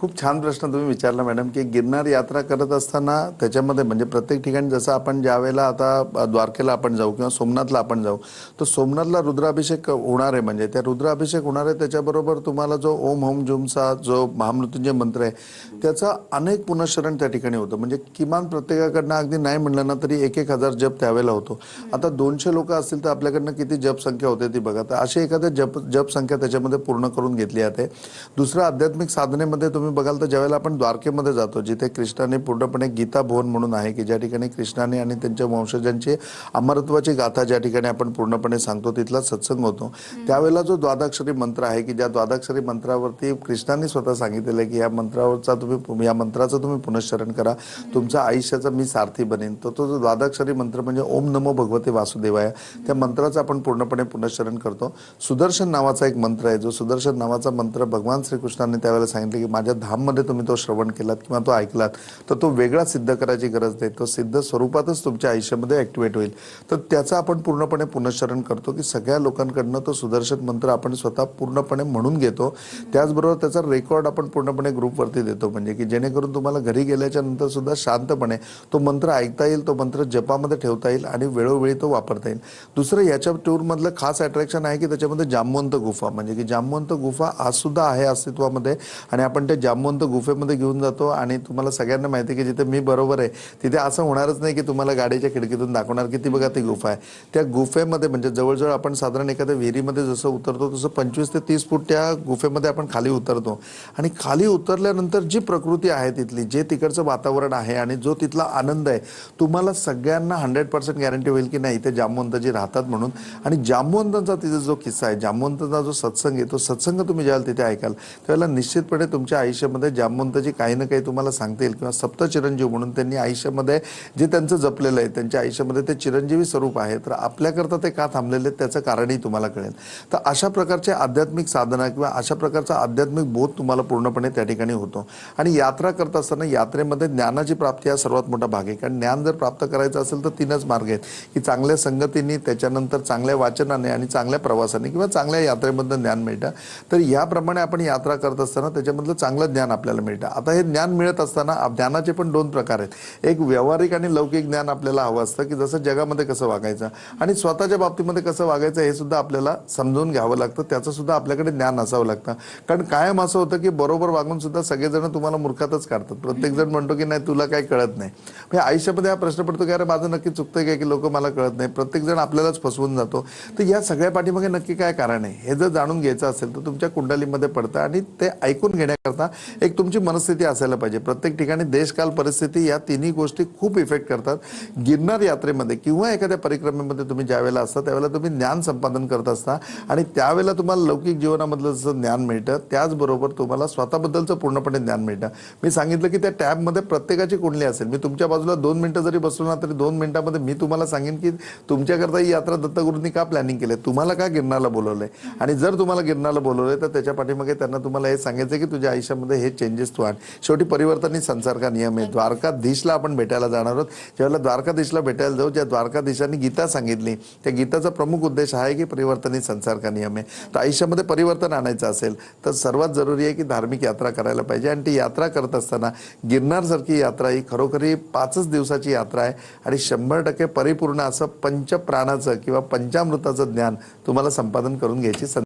खूप छान प्रश्न तुम्ही विचारला मॅडम की गिरनार यात्रा करत असताना त्याच्यामध्ये म्हणजे प्रत्येक ठिकाणी जसं आपण ज्या वेळेला आता द्वारकेला आपण जाऊ किंवा सोमनाथला आपण जाऊ तर सोमनाथला रुद्राभिषेक होणार आहे. म्हणजे त्या रुद्राभिषेक होणार आहे त्याच्याबरोबर तुम्हाला जो ओम होम जुमचा जो महामृत्युंजय मंत्र आहे त्याचा अनेक पुनश्चरण त्या ठिकाणी होतं. म्हणजे किमान प्रत्येकाकडनं अगदी नाही म्हणलं ना तरी एक एक हजार जप त्यावेळेला होतो. आता दोनशे लोक असतील तर आपल्याकडनं किती जप संख्या होते ती बघा. तर अशी एखाद्या जप जप संख्या त्याच्यामध्ये पूर्ण करून घेतली जाते. दुसरं आध्यात्मिक साधनेमध्ये तुम्ही बघाल तर ज्यावेळेला आपण द्वारकेमध्ये जातो जिथे कृष्णाने पूर्णपणे गीता भवन म्हणून आहे की ज्या ठिकाणी कृष्णाने आणि त्यांच्या वंशजांची अमरत्वाची गाथा ज्या ठिकाणी आपण पूर्णपणे सांगतो तिथला सत्संग होतो. त्यावेळेला जो द्वादाक्षरी मंत्र आहे की ज्या द्वादाक्षरी मंत्रावरती कृष्णाने स्वतः सांगितलेलं आहे की या मंत्रावरचा तुम्ही या मंत्राचं तुम्ही पुनश्चरण करा तुमच्या आयुष्याचा मी सारथी बनेन. तर तो जो द्वादाक्षरी मंत्र म्हणजे ओम नमो भगवते वासुदेवाय त्या मंत्राचं आपण पूर्णपणे पुनश्चरण करतो. सुदर्शन नावाचा एक मंत्र आहे जो सुदर्शन नावाचा मंत्र भगवान श्रीकृष्णाने त्यावेळेला सांगितले की माझ्या धाममध्ये तुम्ही तो श्रवण केलात किंवा तो ऐकलात तर तो वेगळा सिद्ध करायची गरज नाही. तो सिद्ध स्वरूपातच तुमच्या आयुष्यामध्ये ॲक्टिवेट होईल. तर त्याचं आपण पूर्णपणे पुनश्चरण करतो की सगळ्या लोकांकडनं तो सुदर्शन मंत्र आपण स्वतः पूर्णपणे म्हणून घेतो. त्याचबरोबर त्याचा रेकॉर्ड आपण पूर्णपणे ग्रुपवरती देतो. म्हणजे की जेणेकरून तुम्हाला घरी गेल्याच्यानंतर सुद्धा शांतपणे तो मंत्र ऐकता येईल तो मंत्र जपामध्ये ठेवता येईल आणि वेळोवेळी तो वापरता येईल. दुसरं याच्या टूरमधलं खास अट्रॅक्शन आहे की त्याच्यामध्ये जामवंत गुफा. म्हणजे की जामवंत गुफा आज सुद्धा आहे अस्तित्वामध्ये आणि आपण ते म्हणजे जामवंत गुफेमध्ये घेऊन जातो आणि तुम्हाला सगळ्यांना माहिती आहे की जिथे मी बरोबर आहे तिथे असं होणारच नाही की तुम्हाला गाडीच्या खिडकीतून दाखवणार की ती बघा ती गुफा आहे. त्या गुफेमध्ये म्हणजे जवळजवळ आपण साधारण एखाद्या विहिरीमध्ये जसं उतरतो तसं पंचवीस ते तीस फूट त्या गुफेमध्ये आपण खाली उतरतो. आणि खाली उतरल्यानंतर जी प्रकृती आहे तिथली जे तिकडचं वातावरण आहे आणि जो तिथला आनंद आहे तुम्हाला सगळ्यांना हंड्रेड पर्सेंट गॅरंटी होईल की नाही इथे जामवंतजी राहतात म्हणून. आणि जामवंतांचा तिथे जो किस्सा आहे जामवंतांचा जो सत्संग आहे तो सत्संग तुम्ही ज्यावेळेला तिथे ऐकाल त्यावेळेला निश्चितपणे तुमच्या आयुष्यामध्ये जामवंतजी काही ना काही तुम्हाला सांगतील किंवा सप्त चिरंजीव म्हणून त्यांनी आयुष्यामध्ये जे त्यांचं जपलेलं आहे त्यांच्या आयुष्यामध्ये ते चिरंजीवी स्वरूप आहे तर आपल्याकरता ते का थांबलेले आहेत त्याचं कारणही तुम्हाला कळेल. तर अशा प्रकारचे आध्यात्मिक साधना किंवा अशा प्रकारचा आध्यात्मिक बोध तुम्हाला पूर्णपणे त्या ठिकाणी होतो. आणि यात्रा करत असताना यात्रेमध्ये ज्ञानाची प्राप्ती हा सर्वात मोठा भाग आहे. कारण ज्ञान जर प्राप्त करायचं असेल तर तीनच मार्ग आहेत. की चांगल्या संगतीने त्याच्यानंतर चांगल्या वाचनाने आणि चांगल्या प्रवासाने किंवा चांगल्या यात्रेमधनं ज्ञान मिळतं. तर याप्रमाणे आपण यात्रा करत असताना त्याच्यामधलं चांगलं ज्ञान आपल्याला मिळतं. आता हे ज्ञान मिळत असताना ज्ञानाचे पण दोन प्रकार आहेत. एक व्यावहारिक आणि लौकिक ज्ञान आपल्याला हवं असतं की जसं जगामध्ये कसं वागायचं आणि स्वतःच्या बाबतीमध्ये कसं वागायचं हे सुद्धा आपल्याला समजून घ्यावं लागतं. त्याचं सुद्धा आपल्याकडे ज्ञान असावं लागतं. कारण कायम असं होतं की बरोबर वागून सुद्धा सगळेजण तुम्हाला मूर्खातच काढतात. प्रत्येकजण म्हणतो की नाही तुला काही कळत नाही. म्हणजे आयुष्यामध्ये हा प्रश्न पडतो की अरे माझं नक्की चुकतंय काय की लोक मला कळत नाही? प्रत्येकजण आपल्यालाच फसवून जातो. तर या सगळ्या पाठीमागे नक्की काय कारण आहे? हे जर जाणून घ्यायचं असेल तर तुमच्या कुंडलीमध्ये पडतं आणि ते ऐकून घेण्याकरता एक तुमची मनस्थिती असायला पाहिजे. प्रत्येक ठिकाणी देशकाल परिस्थिती या तिन्ही गोष्टी खूप इफेक्ट करतात. गिरनार यात्रेमध्ये किंवा एखाद्या परिक्रमेमध्ये तुम्ही ज्यावेळेला असता त्यावेळेला तुम्ही ज्ञान संपादन करत असता आणि त्यावेळेला तुम्हाला लौकिक जीवनामधलं जसं ज्ञान मिळतं त्याचबरोबर तुम्हाला स्वतःबद्दलचं पूर्णपणे ज्ञान मिळतं. मी सांगितलं की त्या टॅबमध्ये प्रत्येकाची कुंडली असेल. मी तुमच्या बाजूला दोन मिनटं जरी बसलो ना तरी दोन मिनिटामध्ये मी तुम्हाला सांगेन की तुमच्याकरता ही यात्रा दत्तगुरूंनी का प्लॅनिंग केली तुम्हाला का गिरणाला बोलवलंय? आणि जर तुम्हाला गिरणाला बोलवलंय तर त्याच्या पाठीमागे त्यांना तुम्हाला हे सांगायचं की तुझ्या आयुष्यामध्ये हे चेंजेस तू आण. शेवटी परिवर्तन संसार का नियम आहे. द्वारकाधीशला आपण भेटायला जाणार आहोत. ज्यावेळेला द्वारकाधीशला भेटायला जाऊ ज्या द्वारकाधीशांनी गीता सांगितली त्या गीताचा प्रमुख उद्देश आहे की परिवर्तनित संसार का नियम आहे. तर आयुष्यामध्ये परिवर्तन आणायचं असेल तर सर्वात जरुरी आहे की धार्मिक यात्रा करायला पाहिजे. आणि ती यात्रा करत असताना गिरनारसारखी यात्रा ही खरोखरी पाचच दिवसाची यात्रा आहे. आणि शंभर टक्के परिपूर्ण असं पंचप्राणाचं किंवा पंचामृताचं ज्ञान तुम्हाला संपादन करून घ्यायची संधी